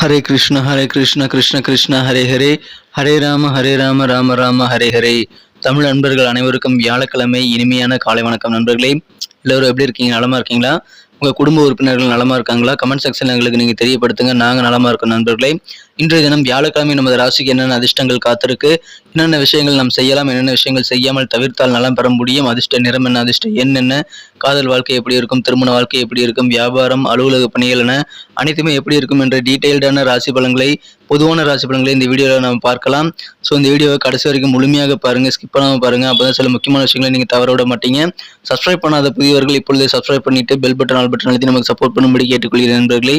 ஹரே கிருஷ்ண ஹரே கிருஷ்ண கிருஷ்ண கிருஷ்ண ஹரே ஹரே. ஹரே ராம ஹரே ராம ராம ராம ஹரே ஹரே. தமிழ் நண்பர்கள் அனைவருக்கும் வியாழக்கிழமை இனிமையான காலை வணக்கம் நண்பர்களே. எல்லோரும் எப்படி இருக்கீங்க? நலமா இருக்கீங்களா? உங்கள் குடும்ப உறுப்பினர்கள் நலமா இருக்காங்களா? கமெண்ட் செக்ஷன் எங்களுக்கு நீங்கள் தெரியப்படுத்துங்க. நாங்கள் நலமா இருக்கோம் நண்பர்களே. இன்றைய தினம் வியாழக்கிழமை நமது ராசிக்கு என்னென்ன அதிர்ஷ்டங்கள் காத்திருக்கு என்னென்ன விஷயங்கள் நாம் செய்யலாம் என்னென்ன விஷயங்கள் செய்யாமல் தவிர்த்தால் நலம் பெற முடியும் அதிர்ஷ்ட நிறம் என்ன அதிர்ஷ்ட என்னென்ன காதல் வாழ்க்கை எப்படி இருக்கும் திருமண வாழ்க்கை எப்படி இருக்கும் வியாபாரம் அலுவலக பணிகள் என அனைத்துமே எப்படி இருக்கும் என்ற டீட்டெயில்டான ராசி பலன்களை பொதுவான ராசி பலன்களை இந்த வீடியோவில் நம்ம பார்க்கலாம். ஸோ இந்த வீடியோவை கடைசி வரைக்கும் முழுமையாக பாருங்கள் ஸ்கிப் பண்ணாமல் பாருங்கள் அப்போ தான் சில முக்கியமான விஷயங்களை நீங்கள் தவற விட மாட்டீங்க. சப்ஸ்கிரைப் பண்ணாத புதியவர்கள் இப்பொழுதே சப்ஸ்கிரைப் பண்ணிட்டு பெல் பட்டன் ஆல் பட்டன் அழுத்தி நமக்கு சப்போர்ட் பண்ணும்படி கேட்டுக்கொள்கிறேன் நண்பர்களே.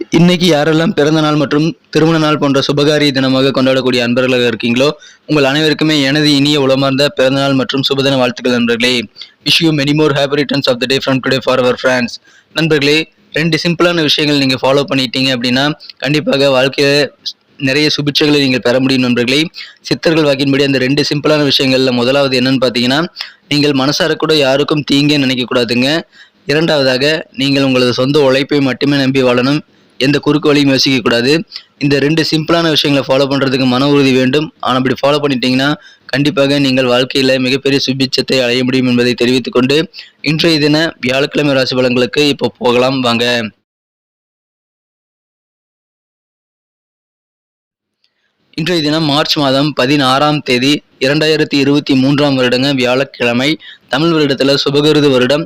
இன்னைக்கு யாரெல்லாம் பிறந்த நாள் மற்றும் திருமண நாள் போன்ற சுபகாரிய தினமாக கொண்டாடக்கூடிய அன்பர்களாக இருக்கீங்களோ உங்கள் அனைவருக்குமே எனது இனிய உளமார்ந்த பிறந்த நாள் மற்றும் சுபதின வாழ்த்துக்கள் நண்பர்களே. Wish you many more happy returns of the day from today for our friends நண்பர்களே ரெண்டு சிம்பிளான விஷயங்கள் நீங்கள் ஃபாலோ பண்ணிட்டீங்க அப்படின்னா கண்டிப்பாக வாழ்க்கையில் நிறைய சுபிட்சைகளை நீங்கள் பெற முடியும் நண்பர்களே. சித்தர்கள் வாக்கின்படி அந்த ரெண்டு சிம்பிளான விஷயங்களில் முதலாவது என்னன்னு பார்த்தீங்கன்னா நீங்கள் மனசார கூட யாருக்கும் தீங்கே நினைக்கக்கூடாதுங்க இரண்டாவதாக நீங்கள் உங்களது சொந்த உழைப்பை மட்டுமே நம்பி வாழணும். எந்த குறுக்கு வழியும் யோசிக்கக்கூடாது இந்த ரெண்டு சிம்பிளான விஷயங்களை ஃபாலோ பண்ணுறதுக்கு மன உறுதி வேண்டும். ஆனால் அப்படி ஃபாலோ பண்ணிட்டீங்கன்னா கண்டிப்பாக நீங்கள் வாழ்க்கையில் மிகப்பெரிய சுபிச்சத்தை அடைய முடியும் என்பதை தெரிவித்துக்கொண்டு இன்றைய தின வியாழக்கிழமை ராசி பலன்களுக்கு இப்போ போகலாம். வாங்க. இன்றைய தினம் மார்ச் மாதம் பதினாறாம் தேதி இரண்டாயிரத்தி இருபத்தி மூன்றாம் வருடங்க வியாழக்கிழமை தமிழ் வருடத்தில் சுபகிருது வருடம்.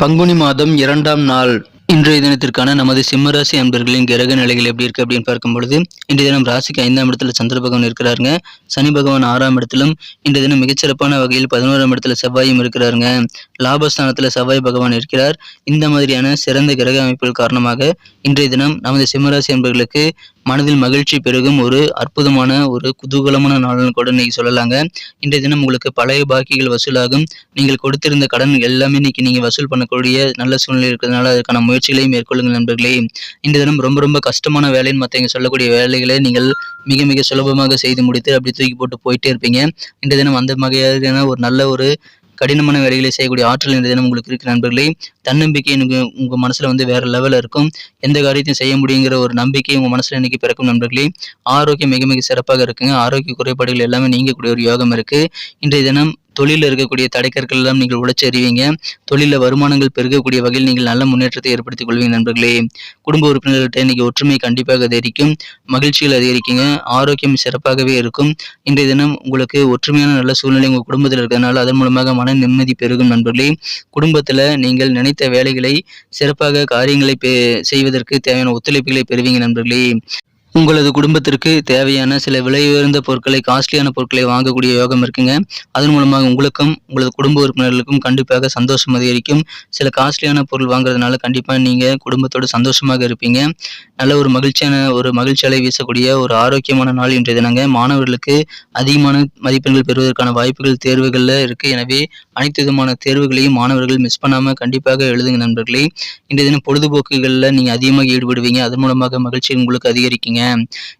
பங்குனி மாதம் இரண்டாம் நாள். இன்றைய தினத்திற்கான நமது சிம்மராசி அன்பர்களின் கிரக நிலைகள் எப்படி இருக்கு அப்படின்னு பார்க்கும் பொழுது இன்றைய தினம் ராசிக்கு ஐந்தாம் இடத்துல சந்திர பகவான் இருக்கிறாருங்க. சனி பகவான் ஆறாம் இடத்திலும் இன்றைய தினம் மிகச்சிறப்பான வகையில் பதினோராம் இடத்துல செவ்வாயும் இருக்கிறாருங்க. லாபஸ்தானத்துல செவ்வாய் பகவான் இருக்கிறார். இந்த மாதிரியான சிறந்த கிரக அமைப்புகள் காரணமாக இன்றைய தினம் நமது சிம்மராசி அன்பர்களுக்கு மனதில் மகிழ்ச்சி பெருகும் ஒரு அற்புதமான ஒரு குதூகலமான நாள்னு கூட இன்னைக்கு சொல்லலாங்க. இன்றைய தினம் உங்களுக்கு பழைய பாக்கிகள் வசூலாகும். நீங்கள் கொடுத்திருந்த கடன் எல்லாமே இன்னைக்கு நீங்க வசூல் பண்ணக்கூடிய நல்ல சூழ்நிலை இருக்கிறதுனால அதுக்கான முயற்சிகளை மேற்கொள்ளுங்கள் நண்பர்களே. இன்றைய தினம் ரொம்ப ரொம்ப கஷ்டமான வேலைன்னு மற்றவங்க சொல்லக்கூடிய வேலைகளை நீங்கள் மிக மிக சுலபமாக செய்து முடித்து அப்படி தூக்கி போட்டு போயிட்டே இருப்பீங்க. இன்றைய தினம் அந்த வகையான ஒரு நல்ல ஒரு கடினமான வேலைகளை செய்யக்கூடிய ஆற்றல் இந்த தினம் உங்களுக்கு இருக்கு நண்பர்களே. தன்னம்பிக்கை எனக்கு உங்கள் மனசில் வந்து வேற லெவலில் இருக்கும். எந்த காரியத்தையும் செய்ய முடியுங்கிற ஒரு நம்பிக்கை உங்கள் மனசில் இன்னைக்கு பிறக்கும் நண்பர்களே. ஆரோக்கியம் மிக மிக சிறப்பாக இருக்குங்க. ஆரோக்கிய குறைபாடுகள் எல்லாமே நீங்கக்கூடிய ஒரு யோகம் இருக்கு. இன்றைய தினம் தொழிலில் இருக்கக்கூடிய தடைக்கற்கள் எல்லாம் நீங்கள் உழைச்சறிவீங்க தொழிலில் வருமானங்கள் பெருகக்கூடிய வகையில் நீங்கள் நல்ல முன்னேற்றத்தை ஏற்படுத்திக் கொள்வீங்க நண்பர்களே. குடும்ப உறுப்பினர்கள்ட்ட இன்னைக்கு ஒற்றுமை கண்டிப்பாக அதிகரிக்கும். மகிழ்ச்சிகள் அதிகரிக்குங்க. ஆரோக்கியம் சிறப்பாகவே இருக்கும். இன்றைய தினம் உங்களுக்கு ஒற்றுமையான நல்ல சூழ்நிலை உங்கள் குடும்பத்தில் இருக்கிறதுனால அதன் மூலமாக மன நிம்மதி பெருகும் நண்பர்களே. குடும்பத்தில் நீங்கள் நினைத்த வேலைகளை சிறப்பாக காரியங்களை செய்வதற்கு தேவையான ஒத்துழைப்புகளை பெறுவீங்க நண்பர்களே. உங்களது குடும்பத்திற்கு தேவையான சில விலை உயர்ந்த பொருட்களை காஸ்ட்லியான பொருட்களை வாங்கக்கூடிய யோகம் இருக்குங்க. அதன் மூலமாக உங்களுக்கும் உங்களது குடும்ப உறுப்பினர்களுக்கும் கண்டிப்பாக சந்தோஷம் அதிகரிக்கும். சில காஸ்ட்லியான பொருள் வாங்குறதுனால கண்டிப்பாக நீங்கள் குடும்பத்தோடு சந்தோஷமாக இருப்பீங்க. நல்ல ஒரு மகிழ்ச்சியான ஒரு மகிழ்ச்சியாலை வீசக்கூடிய ஒரு ஆரோக்கியமான நாள் இன்றைய தினங்க. மாணவர்களுக்கு அதிகமான மதிப்பெண்கள் பெறுவதற்கான வாய்ப்புகள் தேர்வுகளில் இருக்குது எனவே அனைத்து விதமான தேர்வுகளையும் மாணவர்கள் மிஸ் பண்ணாமல் கண்டிப்பாக எழுதுங்க நண்பர்களே. இன்றைய தினம் பொழுதுபோக்குகளில் நீங்கள் அதிகமாக ஈடுபடுவீங்க. அதன் மூலமாக மகிழ்ச்சி உங்களுக்கு அதிகரிக்குங்க.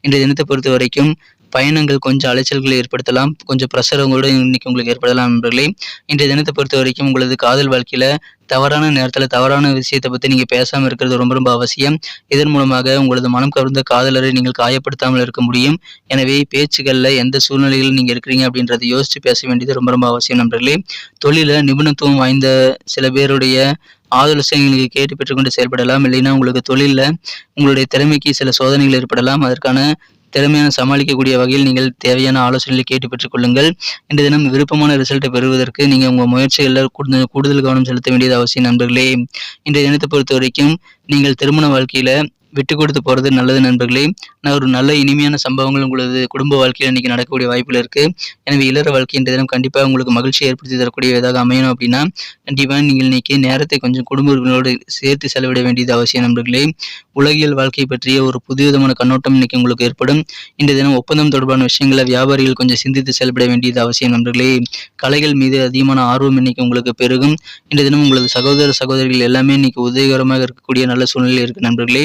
இன்றைய தினத்தை பொறுத்த வரைக்கும் பயணங்கள் கொஞ்சம் அலைச்சல்களை ஏற்படுத்தலாம். கொஞ்சம் பிரசரங்களோடு இன்னைக்கு உங்களுக்கு ஏற்படலாம் நண்பர்களே. இன்றைய தினத்தை பொறுத்த வரைக்கும் உங்களது காதல் வாழ்க்கையில தவறான நேரத்தில் தவறான விஷயத்தை பற்றி நீங்கள் பேசாமல் இருக்கிறது ரொம்ப ரொம்ப அவசியம். இதன் மூலமாக உங்களது மனம் கவர்ந்த காதலரை நீங்கள் காயப்படுத்தாமல் இருக்க முடியும். எனவே பேச்சுகளில் எந்த சூழ்நிலையில் நீங்கள் இருக்கிறீங்க அப்படின்றத யோசித்து பேச வேண்டியது ரொம்ப ரொம்ப அவசியம் நண்பர்களே. தொழில நிபுணத்துவம் வாய்ந்த சில பேருடைய ஆலோசனைகளை கேட்டு பெற்றுக்கொண்டு செயல்படலாம். இல்லைன்னா உங்களுக்கு தொழிலில் உங்களுடைய திறமைக்கு சில சோதனைகள் ஏற்படலாம். அதற்கான திறமையான சமாளிக்கக்கூடிய வகையில் நீங்கள் தேவையான ஆலோசனைகளை கேட்டு பெற்றுக்கொள்ளுங்கள். இன்றைய தினம் விருப்பமான ரிசல்ட்டை பெறுவதற்கு நீங்கள் உங்கள் முயற்சிகளில் கூடுதல் கூடுதல் கவனம் செலுத்த வேண்டியது அவசியம் நண்பர்களே. இன்றைய தினத்தை பொறுத்த வரைக்கும் நீங்கள் திருமண வாழ்க்கையில் விட்டு கொடுத்து போகிறது நல்லது நண்பர்களே. நான் ஒரு நல்ல இனிமையான சம்பவங்கள் உங்களது குடும்ப வாழ்க்கையில் இன்றைக்கி நடக்கக்கூடிய வாய்ப்பில் இருக்குது எனவே இளர வாழ்க்கை இன்றைய தினம் கண்டிப்பாக உங்களுக்கு மகிழ்ச்சியை ஏற்படுத்தி தரக்கூடிய ஏதாவது அமையணும் அப்படின்னா கண்டிப்பாக நீங்கள் இன்றைக்கி நேரத்தை கொஞ்சம் குடும்ப உறுப்பினரோடு சேர்த்து செலவிட வேண்டியது அவசியம் நண்பர்களே. உலகியல் வாழ்க்கை பற்றிய ஒரு புதிய விதமான கண்ணோட்டம் இன்றைக்கி உங்களுக்கு ஏற்படும். இன்றைய தினம் ஒப்பந்தம் தொடர்பான விஷயங்களை வியாபாரிகள் கொஞ்சம் சிந்தித்து செயல்பட வேண்டியது அவசியம் நண்பர்களே. கலைகள் மீது அதிகமான ஆர்வம் இன்னைக்கு உங்களுக்கு பெருகும். இன்றைய தினம் உங்களது சகோதர சகோதரிகள் எல்லாமே இன்னைக்கு உதவிகரமாக இருக்கக்கூடிய நல்ல சூழ்நிலை இருக்கு நண்பர்களே.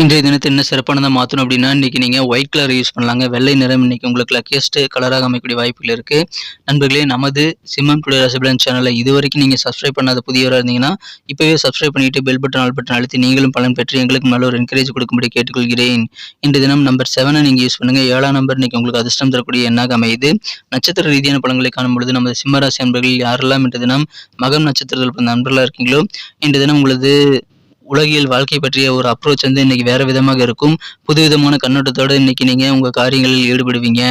இன்றைய தினத்தை என்ன சிறப்பானதாக மாற்றணும் அப்படின்னா இன்றைக்கி நீங்கள் ஒயிட் கலர் யூஸ் பண்ணலாங்க. வெள்ளை நிறம் இன்றைக்கி உங்களுக்கு லக்கியஸ்ட் கலராக அமைக்கக்கூடிய வாய்ப்புகள் இருக்குது நண்பர்களே நமது சிம்மன் டுடே ரசபிளன் சேனலை இது வரைக்கும் நீங்கள் சப்ஸ்கிரைப் பண்ணாத புதியவராக இருந்தீங்கன்னா இப்போவே சப்ஸ்கிரைப் பண்ணிவிட்டு பெல் பட்டன் ஆல் பட்டன் அழுத்தி நீங்களும் பலன் பெற்று எங்களுக்கு நல்ல ஒரு என்கரேஜ் கொடுக்கும்படி கேட்டுக்கொள்கிறேன். இன்று தினம் நம்பர் செவனை நீங்கள் யூஸ் பண்ணுங்கள் ஏழாம் நம்பர் இன்றைக்கி உங்களுக்கு அதிர்ஷ்டம் தரக்கூடிய எண்ணாக அமையுது. நட்சத்திர ரீதியான பலன்களை காணும் பொழுது நமது சிம்மராசி நண்பர்கள் யாரெல்லாம் இன்றைய தினம் மகம் நட்சத்திரத்தில் பிறந்த நண்பர்களாக இருக்கீங்களோ இன்று தினம் உங்களது உலகியல் வாழ்க்கை பற்றிய ஒரு அப்ரோச் வந்து இன்னைக்கு வேற விதமாக இருக்கும். புது விதமான கண்ணோட்டத்தோட இன்னைக்கு நீங்க உங்க காரியங்களில் ஈடுபடுவீங்க.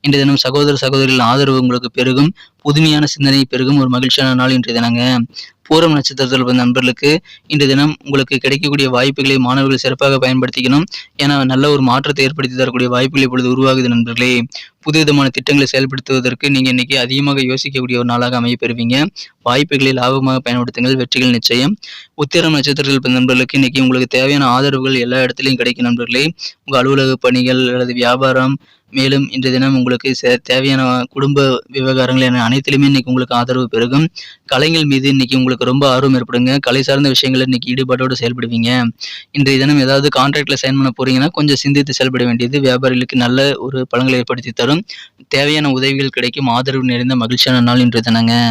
இன்றைய தினம் சகோதர சகோதரிகளின் ஆதரவு உங்களுக்கு பெருகும். புதுமையான சிந்தனை பெருகும். ஒரு மகிழ்ச்சியான நாள் இன்றைய தினங்க. பூரம் நட்சத்திரத்தில் பிறந்த நண்பர்களுக்கு இன்று தினம் உங்களுக்கு கிடைக்கக்கூடிய வாய்ப்புகளை மாணவர்கள் சிறப்பாக பயன்படுத்திக்கணும். ஏன்னா நல்ல ஒரு மாற்றத்தை ஏற்படுத்தி தரக்கூடிய வாய்ப்புகள் இப்பொழுது உருவாகுது நண்பர்களே. புது விதமான திட்டங்களை செயல்படுத்துவதற்கு நீங்கள் இன்னைக்கு அதிகமாக யோசிக்கக்கூடிய ஒரு நாளாக அமையப்பெறுவீங்க. வாய்ப்புகளை லாபமாக பயன்படுத்துங்கள் வெற்றிகள் நிச்சயம். உத்திரம் நட்சத்திரத்தில் பிறந்த நண்பர்களுக்கு இன்னைக்கு உங்களுக்கு தேவையான ஆதரவுகள் எல்லா இடத்துலையும் கிடைக்கும் நண்பர்களே. உங்கள் அலுவலக பணிகள் அல்லது வியாபாரம் மேலும் இன்றைய தினம் உங்களுக்கு தேவையான குடும்ப விவகாரங்கள் என அனைத்திலுமே இன்னைக்கு உங்களுக்கு ஆதரவு பெருகும். கலைகள் மீது இன்னைக்கு உங்களுக்கு ரொம்ப ஆர்வம் ஏற்படுங்க. கலை சார்ந்த விஷயங்களில் இன்னைக்கு ஈடுபாட்டோடு செயல்படுவீங்க. இன்றைய தினம் ஏதாவது கான்ட்ராக்டில் சைன் பண்ண போறீங்கன்னா கொஞ்சம் சிந்தித்து செயல்பட வேண்டியது. வியாபாரிகளுக்கு நல்ல ஒரு பலங்களை ஏற்படுத்தி தரும். தேவையான உதவிகள் கிடைக்கும். ஆதரவு நிறைந்த மகிழ்ச்சியான நாள் இன்றைய தினங்க.